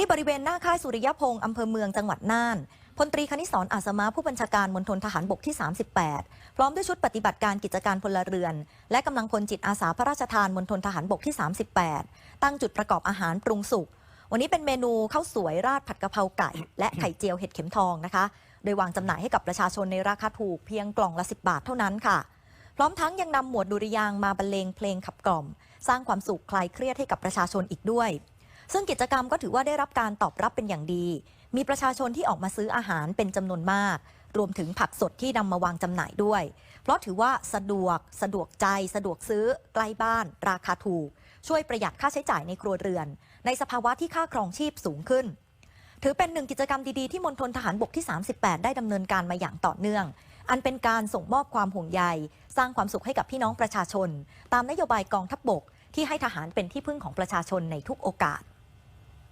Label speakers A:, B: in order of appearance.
A: ที่บริเวณหน้าค่ายสุริยพงศ์อำเภอเมืองจังหวัดน่านพลตรีคณิศรอาสมาผู้บัญชาการมณฑลทหารบกที่ 38 พร้อมด้วยชุดปฏิบัติการกิจการพลเรือน และกำลังพลจิตอาสาพระราชทานมณฑลทหารบกที่ 38 ตั้งจุดประกอบอาหารปรุงสุก วันนี้เป็นเมนูข้าวสวยราดผัดกะเพราไก่ และไข่เจียวเห็ดเข็มทองนะคะ โดยวางจำหน่ายให้กับประชาชนในราคาถูกเพียงกล่องละ 10 บาทเท่านั้นค่ะ พร้อมทั้งยังนำหมวดดุริยางมาบรรเลงเพลงขับกล่อม สร้างความสุขคลายเครียดให้กับประชาชนอีกด้วย ซึ่งกิจกรรมก็ถือว่าได้รับการตอบรับเป็นอย่างดี มีประชาชนที่ออกมาซื้ออาหารเป็นจำนวนมาก รวมถึงผักสดที่นำมาวางจำหน่ายด้วย เพราะถือว่าสะดวกสะดวกใจ สะดวกซื้อใกล้บ้าน ราคาถูก ช่วยประหยัดค่าใช้จ่ายในครัวเรือน ในสภาวะที่ค่าครองชีพสูงขึ้น ถือเป็นหนึ่งกิจกรรมดีๆที่มณฑลทหารบกที่ 38 ได้ดำเนินการมาอย่างต่อเนื่องอันเป็นการส่งมอบความห่วงใย สร้างความสุขให้กับพี่น้องประชาชน ตามนโยบายกองทัพบบก ที่ให้ทหารเป็นที่พึ่งของประชาชนในทุกโอกาส